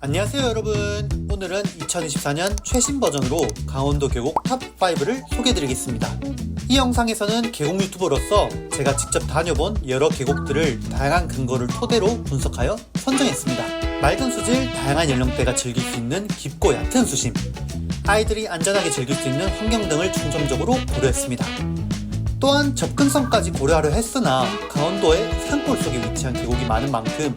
안녕하세요 여러분. 오늘은 2024년 최신 버전으로 강원도 계곡 탑5를 소개해드리겠습니다. 이 영상에서는 계곡 유튜버로서 제가 직접 다녀본 여러 계곡들을 다양한 근거를 토대로 분석하여 선정했습니다. 맑은 수질, 다양한 연령대가 즐길 수 있는 깊고 얕은 수심 아이들이 안전하게 즐길 수 있는 환경 등을 중점적으로 고려했습니다. 또한 접근성까지 고려하려 했으나 강원도의 산골 속에 위치한 계곡이 많은 만큼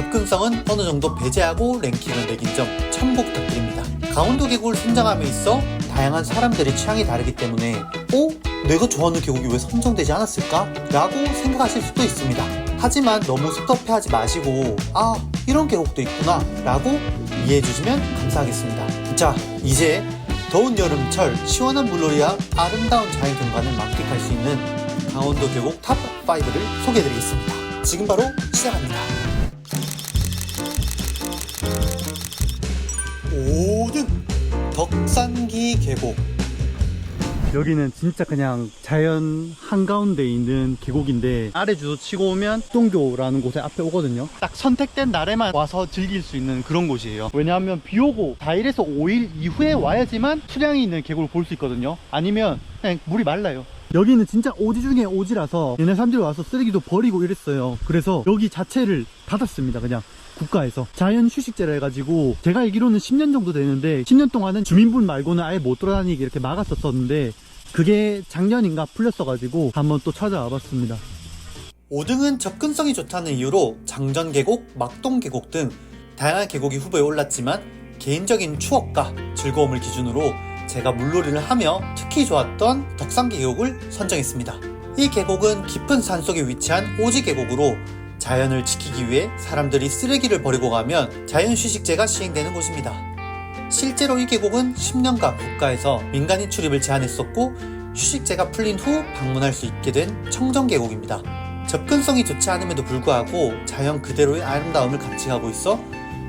접근성은 어느 정도 배제하고 랭킹을 매긴 점 참고 부탁드립니다. 강원도 계곡을 선정함에 있어 다양한 사람들의 취향이 다르기 때문에 어? 내가 좋아하는 계곡이 왜 선정되지 않았을까? 라고 생각하실 수도 있습니다. 하지만 너무 섭섭해하지 마시고 아 이런 계곡도 있구나 라고 이해해 주시면 감사하겠습니다. 자 이제 더운 여름철 시원한 물놀이와 아름다운 자연 경관을 만끽할 수 있는 강원도 계곡 탑5를 소개해드리겠습니다. 지금 바로 시작합니다. 5등 덕산기 계곡. 여기는 진짜 그냥 자연 한가운데 있는 계곡인데 아래 주소 치고 오면 동교라는 곳에 앞에 오거든요. 딱 선택된 날에만 와서 즐길 수 있는 그런 곳이에요. 왜냐하면 비 오고 4일에서 5일 이후에 와야지만 수량이 있는 계곡을 볼 수 있거든요. 아니면 그냥 물이 말라요. 여기는 진짜 오지 중에 오지라서 얘네 사람들이 와서 쓰레기도 버리고 이랬어요. 그래서 여기 자체를 닫았습니다 그냥 국가에서 자연 휴식제라 해가지고 제가 알기로는 10년 정도 되는데 10년 동안은 주민분 말고는 아예 못 돌아다니게 이렇게 막았었었는데 그게 작년인가 풀렸어가지고 한번 또 찾아와 봤습니다 5등은 접근성이 좋다는 이유로 장전 계곡, 막동 계곡 등 다양한 계곡이 후보에 올랐지만 개인적인 추억과 즐거움을 기준으로 제가 물놀이를 하며 특히 좋았던 덕산기 계곡을 선정했습니다. 이 계곡은 깊은 산속에 위치한 오지 계곡으로 자연을 지키기 위해 사람들이 쓰레기를 버리고 가면 자연 휴식제가 시행되는 곳입니다. 실제로 이 계곡은 10년간 국가에서 민간인 출입을 제한했었고 휴식제가 풀린 후 방문할 수 있게 된 청정계곡입니다. 접근성이 좋지 않음에도 불구하고 자연 그대로의 아름다움을 감지하고 있어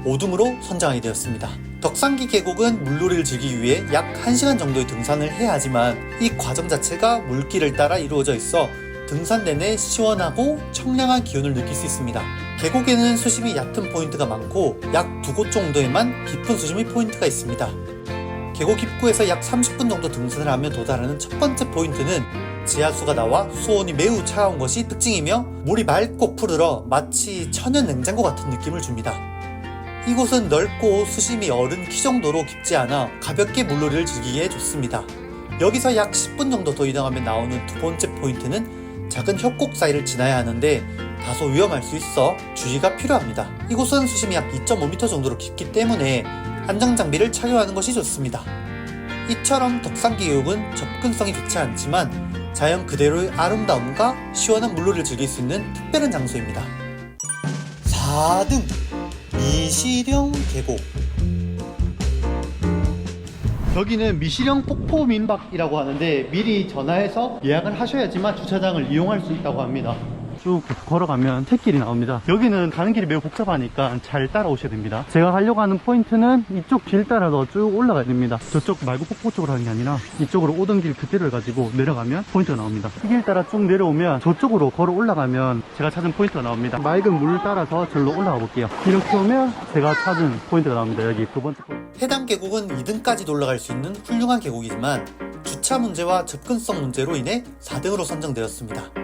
5등으로 선정하게 되었습니다. 덕산기 계곡은 물놀이를 즐기기 위해 약 1시간 정도의 등산을 해야 하지만 이 과정 자체가 물길을 따라 이루어져 있어 등산 내내 시원하고 청량한 기운을 느낄 수 있습니다. 계곡에는 수심이 얕은 포인트가 많고 약 두 곳 정도에만 깊은 수심의 포인트가 있습니다. 계곡 입구에서 약 30분 정도 등산을 하면 도달하는 첫 번째 포인트는 지하수가 나와 수온이 매우 차가운 것이 특징이며 물이 맑고 푸르러 마치 천연 냉장고 같은 느낌을 줍니다. 이곳은 넓고 수심이 어른 키 정도로 깊지 않아 가볍게 물놀이를 즐기기에 좋습니다. 여기서 약 10분 정도 더 이동하면 나오는 두 번째 포인트는 작은 협곡 사이를 지나야 하는데 다소 위험할 수 있어 주의가 필요합니다. 이곳은 수심이 약 2.5m 정도로 깊기 때문에 안정 장비를 착용하는 것이 좋습니다. 이처럼 덕산기 계곡은 접근성이 좋지 않지만 자연 그대로의 아름다움과 시원한 물놀이를 즐길 수 있는 특별한 장소입니다. 4등 미시령 계곡 여기는 미시령 폭포 민박이라고 하는데 미리 전화해서 예약을 하셔야지만 주차장을 이용할 수 있다고 합니다 쭉 걸어가면 택길이 나옵니다. 여기는 가는 길이 매우 복잡하니까 잘 따라오셔야 됩니다. 제가 가려고 하는 포인트는 이쪽 길 따라서 쭉 올라가야 됩니다. 저쪽 말고 폭포 쪽으로 하는 게 아니라 이쪽으로 오던 길 그대로 해가지고 내려가면 포인트가 나옵니다. 이 길 따라 쭉 내려오면 저쪽으로 걸어 올라가면 제가 찾은 포인트가 나옵니다. 맑은 물을 따라서 절로 올라가 볼게요. 이렇게 오면 제가 찾은 포인트가 나옵니다. 여기 두 번째 포인트. 해당 계곡은 2등까지 올라갈 수 있는 훌륭한 계곡이지만 주차 문제와 접근성 문제로 인해 4등으로 선정되었습니다.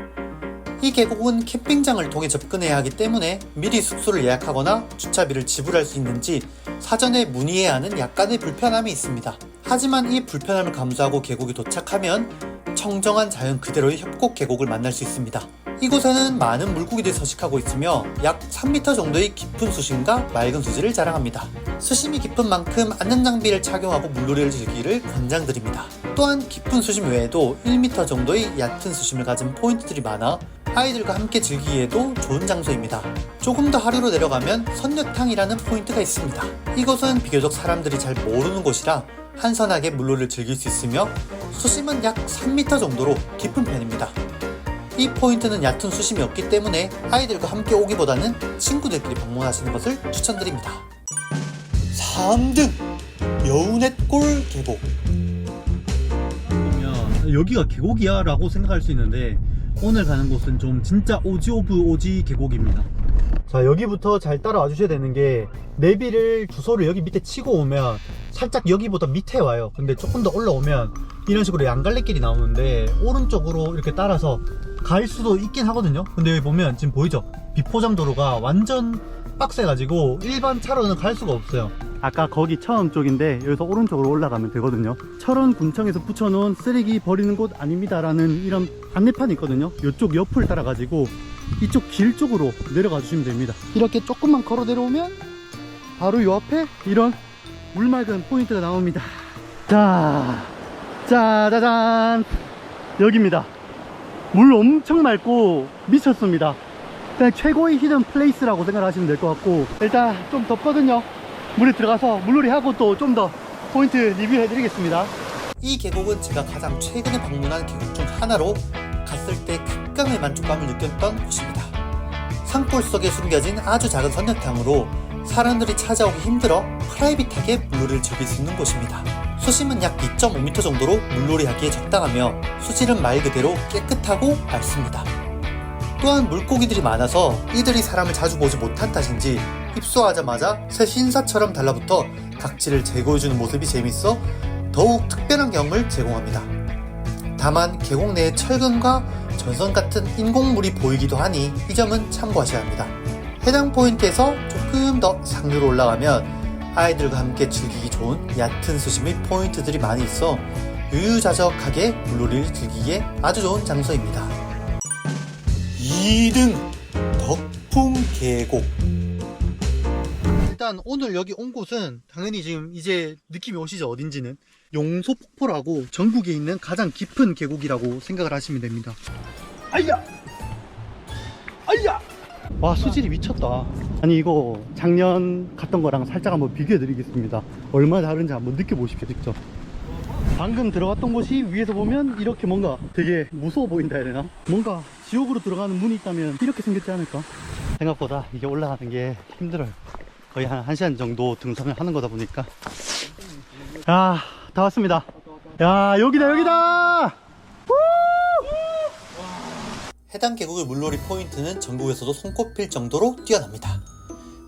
이 계곡은 캠핑장을 통해 접근해야 하기 때문에 미리 숙소를 예약하거나 주차비를 지불할 수 있는지 사전에 문의해야 하는 약간의 불편함이 있습니다. 하지만 이 불편함을 감수하고 계곡에 도착하면 청정한 자연 그대로의 협곡 계곡을 만날 수 있습니다. 이곳에는 많은 물고기들이 서식하고 있으며 약 3m 정도의 깊은 수심과 맑은 수질을 자랑합니다. 수심이 깊은 만큼 안전 장비를 착용하고 물놀이를 즐기기를 권장드립니다. 또한 깊은 수심 외에도 1m 정도의 얕은 수심을 가진 포인트들이 많아 아이들과 함께 즐기기에도 좋은 장소입니다. 조금 더 하류로 내려가면 선녀탕이라는 포인트가 있습니다. 이곳은 비교적 사람들이 잘 모르는 곳이라 한산하게 물놀이를 즐길 수 있으며 수심은 약 3m 정도로 깊은 편입니다. 이 포인트는 얕은 수심이 없기 때문에 아이들과 함께 오기보다는 친구들끼리 방문하시는 것을 추천드립니다. 3등 여운эт골 계곡 여기가 계곡이야 라고 생각할 수 있는데 오늘 가는 곳은 좀 진짜 오지 오브 오지 계곡입니다. 자 여기부터 잘 따라와 주셔야 되는 게 내비를 주소를 여기 밑에 치고 오면 살짝 여기보다 밑에 와요. 근데 조금 더 올라오면 이런 식으로 양갈래길이 나오는데 오른쪽으로 이렇게 따라서 갈 수도 있긴 하거든요. 근데 여기 보면 지금 보이죠? 비포장 도로가 완전 빡세가지고 일반 차로는 갈 수가 없어요. 아까 거기 처음 쪽인데 여기서 오른쪽으로 올라가면 되거든요. 철원 군청에서 붙여놓은 쓰레기 버리는 곳 아닙니다 라는 이런 안내판이 있거든요. 이쪽 옆을 따라 가지고 이쪽 길 쪽으로 내려가 주시면 됩니다. 이렇게 조금만 걸어 내려오면 바로 요 앞에 이런 물맑은 포인트가 나옵니다. 자 짜자잔! 여기입니다. 물 엄청 맑고 미쳤습니다 그냥 최고의 히든 플레이스라고 생각하시면 될 것 같고 일단 좀 덥거든요 물에 들어가서 물놀이 하고 또 좀 더 포인트 리뷰해 드리겠습니다 이 계곡은 제가 가장 최근에 방문한 계곡 중 하나로 갔을 때 극강의 만족감을 느꼈던 곳입니다. 산골 속에 숨겨진 아주 작은 선녀탕으로 사람들이 찾아오기 힘들어 프라이빗하게 물놀이를 즐길 수 있는 곳입니다. 수심은 약 2.5m 정도로 물놀이하기에 적당하며 수질은 말 그대로 깨끗하고 맑습니다. 또한 물고기들이 많아서 이들이 사람을 자주 보지 못한 탓인지 입소하자마자 새 신사처럼 달라붙어 각질을 제거해주는 모습이 재밌어 더욱 특별한 경험을 제공합니다. 다만 계곡 내에 철근과 전선 같은 인공물이 보이기도 하니 이 점은 참고하셔야 합니다. 해당 포인트에서 조금 더 상류로 올라가면 아이들과 함께 즐기기 좋은 얕은 수심의 포인트들이 많이 있어 유유자적하게 물놀이를 즐기기에 아주 좋은 장소입니다. 2등 덕풍 계곡. 일단 오늘 여기 온 곳은 당연히 지금 이제 느낌이 오시죠 어딘지는? 용소 폭포라고 전국에 있는 가장 깊은 계곡이라고 생각을 하시면 됩니다. 아이야! 아이야! 와 수질이 미쳤다. 아니 이거 작년 갔던 거랑 살짝 한번 비교해 드리겠습니다. 얼마나 다른지 한번 느껴보십시오 직접. 방금 들어갔던 곳이 위에서 보면 이렇게 뭔가 되게 무서워 보인다 해야 되나? 뭔가 지옥으로 들어가는 문이 있다면 이렇게 생겼지 않을까? 생각보다 이게 올라가는 게 힘들어요 거의 한 1시간 정도 등산을 하는 거다 보니까 야, 다 왔습니다. 야, 여기다, 여기다! 해당 계곡의 물놀이 포인트는 전국에서도 손꼽힐 정도로 뛰어납니다.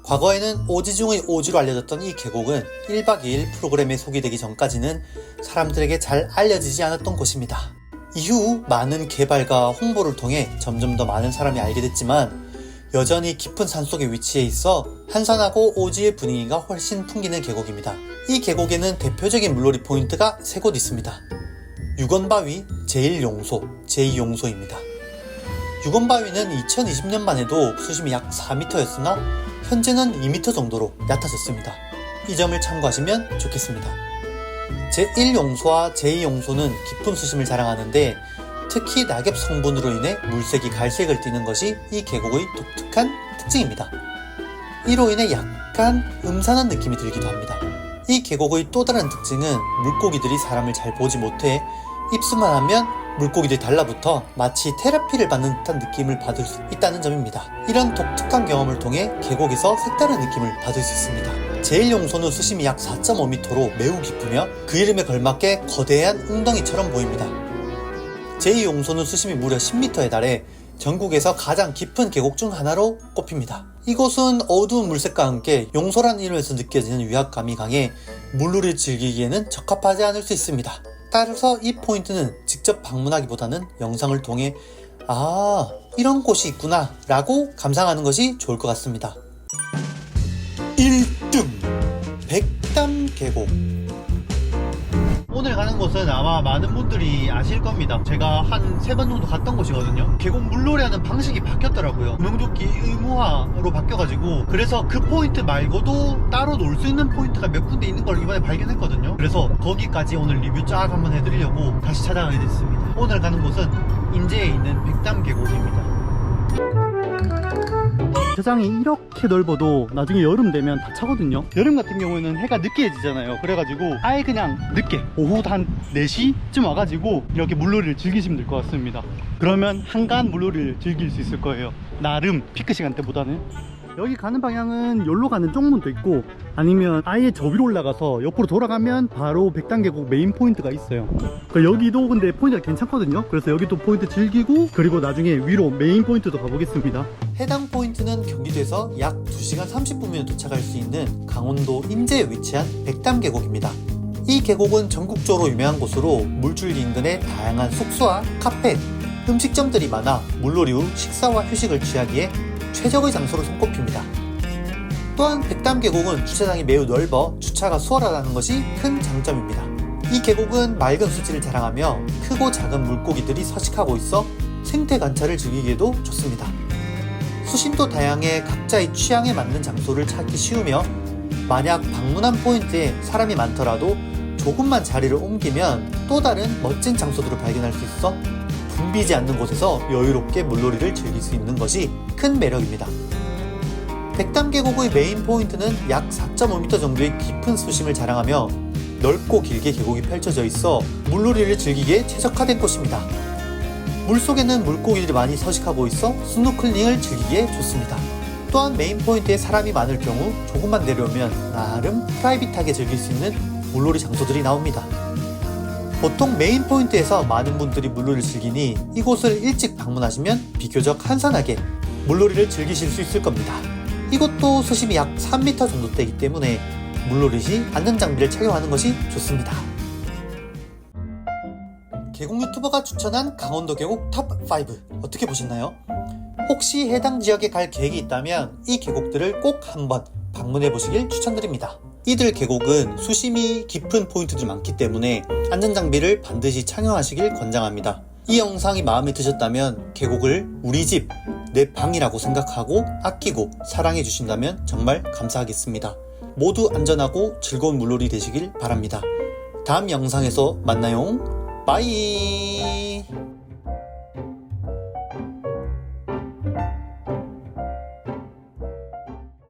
과거에는 오지 중의 오지로 알려졌던 이 계곡은 1박 2일 프로그램에 소개되기 전까지는 사람들에게 잘 알려지지 않았던 곳입니다. 이후 많은 개발과 홍보를 통해 점점 더 많은 사람이 알게 됐지만 여전히 깊은 산속에 위치해 있어 한산하고 오지의 분위기가 훨씬 풍기는 계곡입니다. 이 계곡에는 대표적인 물놀이 포인트가 세 곳 있습니다. 유건바위, 제1용소, 제2용소입니다. 유건바위는 2020년 만 해도 수심이 약 4m였으나 현재는 2m 정도로 얕아졌습니다. 이 점을 참고하시면 좋겠습니다. 제1용소와 제2용소는 깊은 수심을 자랑하는데 특히 낙엽 성분으로 인해 물색이 갈색을 띠는 것이 이 계곡의 독특한 특징입니다. 이로 인해 약간 음산한 느낌이 들기도 합니다. 이 계곡의 또 다른 특징은 물고기들이 사람을 잘 보지 못해 입수만 하면 물고기들이 달라붙어 마치 테라피를 받는 듯한 느낌을 받을 수 있다는 점입니다. 이런 독특한 경험을 통해 계곡에서 색다른 느낌을 받을 수 있습니다. 제1용소는 수심이 약 4.5m로 매우 깊으며 그 이름에 걸맞게 거대한 웅덩이처럼 보입니다. 제2용소는 수심이 무려 10m에 달해 전국에서 가장 깊은 계곡 중 하나로 꼽힙니다. 이곳은 어두운 물색과 함께 용소란 이름에서 느껴지는 위압감이 강해 물놀이를 즐기기에는 적합하지 않을 수 있습니다. 따라서 이 포인트는 직접 방문하기보다는 영상을 통해 아 이런 곳이 있구나 라고 감상하는 것이 좋을 것 같습니다. 오늘 가는 곳은 아마 많은 분들이 아실 겁니다. 제가 한 세 번 정도 갔던 곳이거든요. 계곡 물놀이하는 방식이 바뀌었더라고요. 구명조끼 의무화로 바뀌어가지고 그래서 그 포인트 말고도 따로 놀 수 있는 포인트가 몇 군데 있는 걸 이번에 발견했거든요. 그래서 거기까지 오늘 리뷰 쫙 한번 해드리려고 다시 찾아가게 됐습니다. 오늘 가는 곳은 인제에 있는 백담 계곡입니다. 세상이 이렇게 넓어도 나중에 여름 되면 다 차거든요. 여름 같은 경우에는 해가 늦게 지잖아요. 그래가지고 아예 그냥 늦게 오후 한 4시쯤 와가지고 이렇게 물놀이를 즐기시면 될 것 같습니다. 그러면 한가한 물놀이를 즐길 수 있을 거예요. 나름 피크 시간대보다는. 여기 가는 방향은 여기로 가는 쪽문도 있고 아니면 아예 저 위로 올라가서 옆으로 돌아가면 바로 백단계곡 메인 포인트가 있어요. 그 여기도 근데 포인트가 괜찮거든요. 그래서 여기도 포인트 즐기고 그리고 나중에 위로 메인 포인트도 가보겠습니다 해당 포인트는 경기도에서 약 2시간 30분이면 도착할 수 있는 강원도 인제에 위치한 백담 계곡입니다. 이 계곡은 전국적으로 유명한 곳으로 물줄기 인근에 다양한 숙소와 카페, 음식점들이 많아 물놀이 후 식사와 휴식을 취하기에 최적의 장소로 손꼽힙니다. 또한 백담 계곡은 주차장이 매우 넓어 주차가 수월하다는 것이 큰 장점입니다. 이 계곡은 맑은 수질을 자랑하며 크고 작은 물고기들이 서식하고 있어 생태 관찰을 즐기기에도 좋습니다. 수심도 다양해 각자의 취향에 맞는 장소를 찾기 쉬우며 만약 방문한 포인트에 사람이 많더라도 조금만 자리를 옮기면 또 다른 멋진 장소들을 발견할 수 있어 붐비지 않는 곳에서 여유롭게 물놀이를 즐길 수 있는 것이 큰 매력입니다. 백담 계곡의 메인 포인트는 약 4.5m 정도의 깊은 수심을 자랑하며 넓고 길게 계곡이 펼쳐져 있어 물놀이를 즐기기에 최적화된 곳입니다. 물속에는 물고기들이 많이 서식하고 있어 스노클링을 즐기기에 좋습니다. 또한 메인 포인트에 사람이 많을 경우 조금만 내려오면 나름 프라이빗하게 즐길 수 있는 물놀이 장소들이 나옵니다. 보통 메인 포인트에서 많은 분들이 물놀이를 즐기니 이곳을 일찍 방문하시면 비교적 한산하게 물놀이를 즐기실 수 있을 겁니다. 이곳도 수심이 약 3m 정도 되기 때문에 물놀이 시 안전 장비를 착용하는 것이 좋습니다. 계곡 유튜버가 추천한 강원도 계곡 탑5 어떻게 보셨나요? 혹시 해당 지역에 갈 계획이 있다면 이 계곡들을 꼭 한번 방문해 보시길 추천드립니다. 이들 계곡은 수심이 깊은 포인트들이 많기 때문에 안전장비를 반드시 착용하시길 권장합니다. 이 영상이 마음에 드셨다면 계곡을 우리 집, 내 방이라고 생각하고 아끼고 사랑해 주신다면 정말 감사하겠습니다. 모두 안전하고 즐거운 물놀이 되시길 바랍니다. 다음 영상에서 만나요. 바이